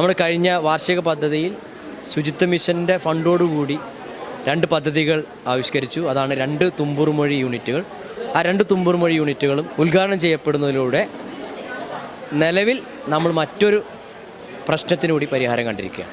നമ്മുടെ കഴിഞ്ഞ വാർഷിക പദ്ധതിയിൽ ശുചിത്വ മിഷന്റെ ഫണ്ടോടുകൂടി രണ്ട് പദ്ധതികൾ ആവിഷ്കരിച്ചു. അതാണ് രണ്ട് തുമ്പൂർമൊഴി യൂണിറ്റുകൾ. ആ രണ്ട് തുമ്പൂർമൊഴി യൂണിറ്റുകളും ഉദ്ഘാടനം ചെയ്യപ്പെടുന്നതിലൂടെ നിലവിൽ നമ്മൾ മറ്റൊരു പ്രശ്നത്തിനു കൂടി പരിഹാരം കണ്ടിരിക്കുകയാണ്.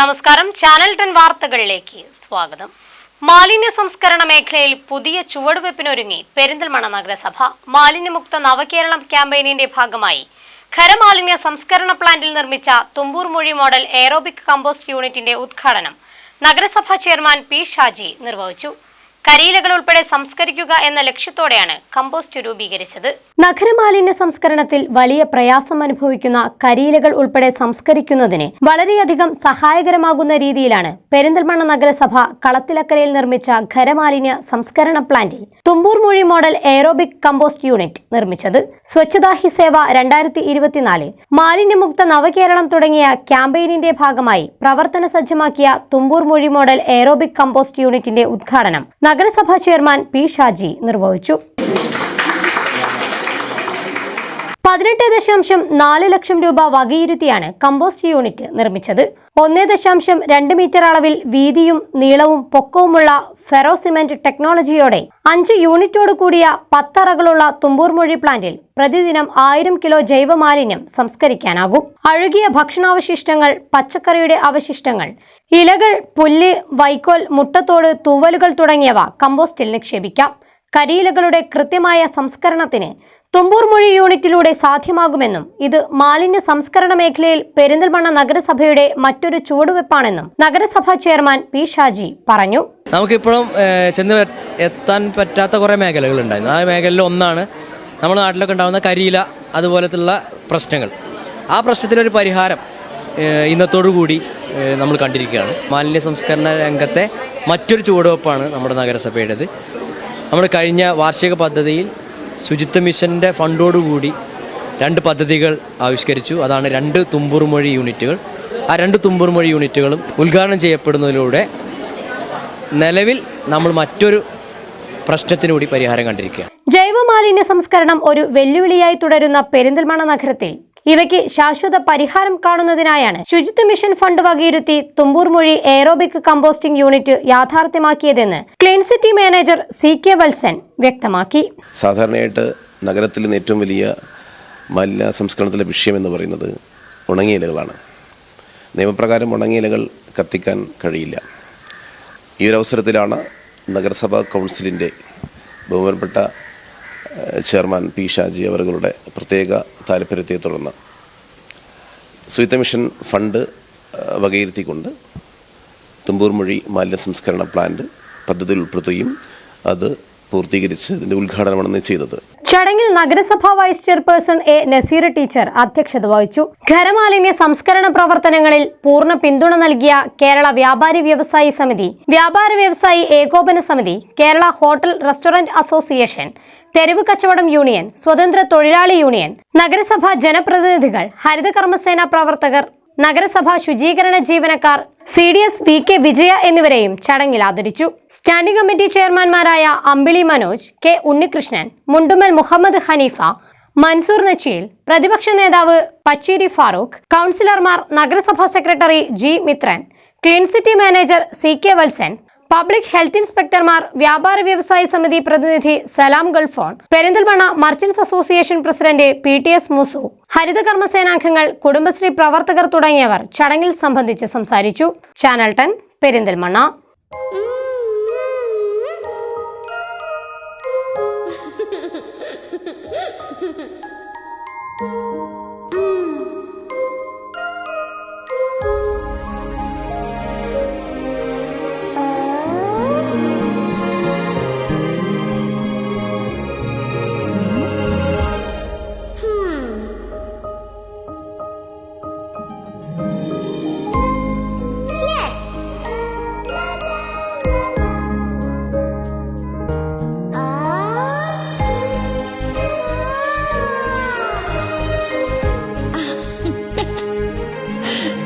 നമസ്കാരം. ചാനൽ ടെൻ വാർത്തകളിലേക്ക് സ്വാഗതം. മാലിന്യ സംസ്കരണ മേഖലയിൽ പുതിയ ചുവടുവെപ്പിനൊരുങ്ങി പെരിന്തൽമണ്ണ നഗരസഭ. മാലിന്യമുക്ത നവകേരളം ക്യാമ്പയിനിന്റെ ഭാഗമായി ഖരമാലിന്യ സംസ്കരണ പ്ലാന്റിൽ നിർമ്മിച്ച തുമ്പൂർ മൊഴി മോഡൽ എയറോബിക് കമ്പോസ്റ്റ് യൂണിറ്റിന്റെ ഉദ്ഘാടനം നഗരസഭാ ചെയർമാൻ പി ഷാജി നിർവഹിച്ചു. കരിയിലകൾ ഉൾപ്പെടെ സംസ്കരിക്കുക എന്ന ലക്ഷ്യത്തോടെയാണ് കമ്പോസ്റ്റ് രൂപീകരിച്ചത്. നഗരമാലിന്യ സംസ്കരണത്തിൽ വലിയ പ്രയാസം അനുഭവിക്കുന്ന കരിയിലകൾ ഉൾപ്പെടെ സംസ്കരിക്കുന്നതിന് വളരെയധികം സഹായകരമാകുന്ന രീതിയിലാണ് പെരിന്തൽമണ്ണ നഗരസഭ കളത്തിലക്കരയിൽ നിർമ്മിച്ച ഖരമാലിന്യ സംസ്കരണ പ്ലാന്റിൽ തുമ്പൂർ മൊഴി മോഡൽ എയറോബിക് കമ്പോസ്റ്റ് യൂണിറ്റ് നിർമ്മിച്ചത്. സ്വച്ഛതാ ഹി സേവ രണ്ടായിരത്തി ഇരുപത്തിനാല് മാലിന്യമുക്ത നവകേരളം തുടങ്ങിയ ക്യാമ്പയിനിന്റെ ഭാഗമായി പ്രവർത്തന സജ്ജമാക്കിയ തുമ്പൂർ മൊഴി മോഡൽ എയറോബിക് കമ്പോസ്റ്റ് യൂണിറ്റിന്റെ ഉദ്ഘാടനം നഗരസഭാ ചെയർമാൻ പി ഷാജി നിർവഹിച്ചു. പതിനെട്ട് ദശാംശം നാല് ലക്ഷം രൂപ വകയിരുത്തിയാണ് കമ്പോസ്റ്റ് യൂണിറ്റ് നിർമ്മിച്ചത്. ഒന്നേ ദശാംശം രണ്ട് മീറ്റർ അളവിൽ വീതിയും നീളവും പൊക്കവുമുള്ള ഫെറോ സിമെന്റ് ടെക്നോളജിയോടെ അഞ്ച് യൂണിറ്റോട് കൂടിയ പത്തറകളുള്ള തുമ്പൂർമൊഴി പ്ലാന്റിൽ പ്രതിദിനം ആയിരം കിലോ ജൈവമാലിന്യം സംസ്കരിക്കാനാകും. അഴുകിയ ഭക്ഷണാവശിഷ്ടങ്ങൾ പച്ചക്കറിയുടെ അവശിഷ്ടങ്ങൾ ഇലകൾ പുല്ല് വൈക്കോൽ മുട്ടത്തോട് തൂവലുകൾ തുടങ്ങിയവ കമ്പോസ്റ്റിൽ നിക്ഷേപിക്കാം. കരിയിലകളുടെ കൃത്യമായ സംസ്കരണത്തിന് തുമ്പൂർ മൊഴി യൂണിറ്റിലൂടെ സാധ്യമാകുമെന്നും ഇത് മാലിന്യ സംസ്കരണ മേഖലയിൽ പെരിന്തൽമണ്ണ നഗരസഭയുടെ മറ്റൊരു ചുവടുവെപ്പാണെന്നും നഗരസഭാ ചെയർമാൻ പി ഷാജി പറഞ്ഞു. നമുക്കിപ്പോഴും ചെന്ന് എത്താൻ പറ്റാത്ത കുറേ മേഖലകളുണ്ടായിരുന്നു ആ മേഖലയിൽ ഒന്നാണ് നമ്മുടെ നാട്ടിലൊക്കെ ഉണ്ടാകുന്ന കരിയില അതുപോലത്തുള്ള പ്രശ്നങ്ങൾ. ആ പ്രശ്നത്തിനൊരു പരിഹാരം ഇന്നത്തോടുകൂടി കൂടി നമ്മൾ കണ്ടിരിക്കുകയാണ്. മാലിന്യ സംസ്കരണ രംഗത്തെ മറ്റൊരു ചുവടുവെപ്പാണ് നമ്മുടെ നഗരസഭയുടേത്. നമ്മൾ കഴിഞ്ഞ വാർഷിക പദ്ധതിയിൽ ശുചിത്വ മിഷന്റെ ഫണ്ടോടുകൂടി രണ്ട് പദ്ധതികൾ ആവിഷ്കരിച്ചു. അതാണ് രണ്ട് തുമ്പൂർമൊഴി യൂണിറ്റുകൾ. ആ രണ്ട് തുമ്പൂർമൊഴി യൂണിറ്റുകളും ഉദ്ഘാടനം ചെയ്യപ്പെടുന്നതിലൂടെ നിലവിൽ നമ്മൾ മറ്റൊരു പ്രശ്നത്തിനുകൂടി പരിഹാരം കണ്ടിരിക്കുകയാണ്. ജൈവമാലിന്യ സംസ്കരണം ഒരു വെല്ലുവിളിയായി തുടരുന്ന പെരിന്തൽമണ്ണ നഗരത്തിൽ ഇവയ്ക്ക് ശാശ്വത പരിഹാരം കാണുന്നതിനായാണ് ശുചിത്വ മിഷൻ ഫണ്ട് വകയിരുത്തി Thumboormuzhi aerobic composting unit യാഥാർത്ഥ്യമാക്കിയതെന്ന് clean city manager C K Valsan വ്യക്തമാക്കി. സാധാരണയായിട്ട് നഗരത്തിലെ ഏറ്റവും വലിയ മലിന സംസ്കരണത്തിലെ വിഷയം എന്ന് പറയുന്നത് ഉണങ്ങിയ ഇലകളാണ് നിയമപ്രകാരം ഉണങ്ങിയ ഇലകൾ കത്തിക്കാൻ കഴിയില്ല. ഈ ഒരു അവസരത്തിലാണ് നഗരസഭാ കൗൺസിലിന്റെ ബഹുമാനപ്പെട്ട ചെയർമാൻ പി ഷാജി അവരുടെ പ്രത്യേക താല്പര്യത്തെ തുടർന്ന്. സുയിത്ത മിഷൻ ഫണ്ട് വകയിരുത്തിക്കൊണ്ട് തുമ്പൂർ മൊഴി മാലിന്യ സംസ്കരണ പ്ലാന്റ് പദ്ധതിയിൽ ഉൾപ്പെടുത്തുകയും അത് പൂർത്തീകരിച്ച് ഇതിന്റെ ഉദ്ഘാടനമാണ് ചെയ്തത്. ചടങ്ങിൽ നഗരസഭാ vice chairperson A Naseer teacher അധ്യക്ഷത വഹിച്ചു. ഖരമാലിന്യ സംസ്കരണ പ്രവർത്തനങ്ങളിൽ പൂർണ പിന്തുണ നൽകിയ കേരള വ്യാപാരി വ്യവസായി സമിതി വ്യാപാര വ്യവസായി ഏകോപന സമിതി കേരള ഹോട്ടൽ റെസ്റ്റോറന്റ് അസോസിയേഷൻ തെരുവ് കച്ചവടം യൂണിയൻ സ്വതന്ത്ര തൊഴിലാളി യൂണിയൻ നഗരസഭാ ജനപ്രതിനിധികൾ ഹരിത കർമ്മസേന പ്രവർത്തകർ നഗരസഭാ ശുചീകരണ ജീവനക്കാർ C D S P K Vijaya എന്നിവരെയും ചടങ്ങിൽ ആദരിച്ചു. സ്റ്റാൻഡിംഗ് കമ്മിറ്റി ചെയർമാൻമാരായ അമ്പിളി മനോജ് കെ ഉണ്ണികൃഷ്ണൻ മുണ്ടുമൽ മുഹമ്മദ് ഹനീഫ മൻസൂർ നച്ചീൽ പ്രതിപക്ഷ നേതാവ് പച്ചേരി ഫാറൂഖ് കൗൺസിലർമാർ നഗരസഭാ secretary G Mithran clean city manager C K Valsan public health ഇൻസ്പെക്ടർമാർ വ്യാപാര വ്യവസായ സമിതി പ്രതിനിധി Salam Gulfon Perinthalmanna merchants association president P T S മുസു ഹരിത കർമ്മസേനാംഗങ്ങൾ കുടുംബശ്രീ പ്രവർത്തകർ തുടങ്ങിയവർ ചടങ്ങിൽ സംബന്ധിച്ച് സംസാരിച്ചു ചാനൽ ടെൻ പെരിന്തൽമണ്ണ Yes!